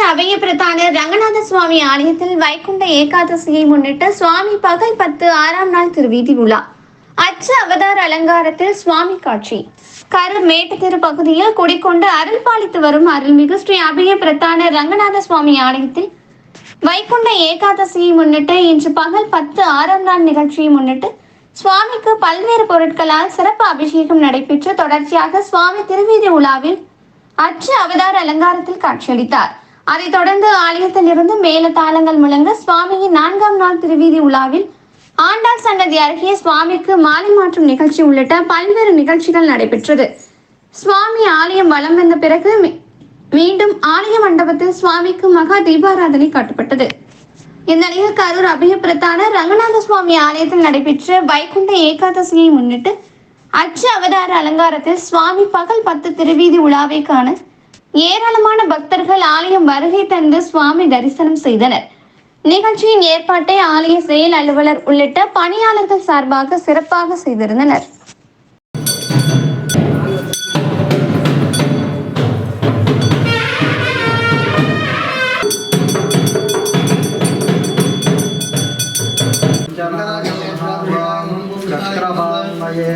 கரூர் அபய பிரதான ரங்கநாத சுவாமி ஆலயத்தில் வைகுண்ட ஏகாதசியை முன்னிட்டு சுவாமி பகல் பத்து ஆறாம் நாள் திருவீதி உலா அச்சு அவதார அலங்காரத்தில் சுவாமி காட்சி. கரு மேட்டுத்தெரு பகுதியில் குடிக்கொண்டு அருள் பாலித்து வரும் அருள்மிகு ஸ்ரீ அபய பிரதான ரங்கநாத சுவாமி ஆலயத்தில் வைகுண்ட ஏகாதசியை முன்னிட்டு இன்று பகல் பத்து ஆறாம் நாள் நிகழ்ச்சியை முன்னிட்டு சுவாமிக்கு பல்வேறு பொருட்களால் சிறப்பு அபிஷேகம் நடைபெற்று தொடர்ச்சியாக சுவாமி திருவீதி உலாவில் அச்சு அவதார் அலங்காரத்தில் காட்சியளித்தார். அதைத் தொடர்ந்து ஆலயத்தில் இருந்து மேல தாளங்கள் முழங்க சுவாமியின் நான்காம் நாள் திருவீதி உலாவில் ஆண்டாள் சன்னதி அருகே சுவாமிக்கு மாலை மாற்றும் நிகழ்ச்சி உள்ளிட்ட பல்வேறு நிகழ்ச்சிகள் நடைபெற்றது. சுவாமி ஆலயம் வலம் வந்த பிறகு மீண்டும் ஆலய மண்டபத்தில் சுவாமிக்கு மகா தீபாராதனை காட்டப்பட்டது. இந்நிலையில் கரூர் அபயபிரத்தான ரங்கநாத சுவாமி ஆலயத்தில் நடைபெற்ற வைகுண்ட ஏகாதசியை முன்னிட்டு அச்சு அவதார அலங்காரத்தில் சுவாமி பகல் பத்து திருவீதி உலாவை காண ஏராளமான பக்தர்கள் ஆலயம் வருகை தந்து சுவாமி தரிசனம் செய்தனர். நிகழ்ச்சியின் ஏற்பாட்டை ஆலய செயல் அலுவலர் உள்ளிட்ட பணியாளர்கள் சார்பாக சிறப்பாக செய்திருந்தனர். சக்கரபாணயே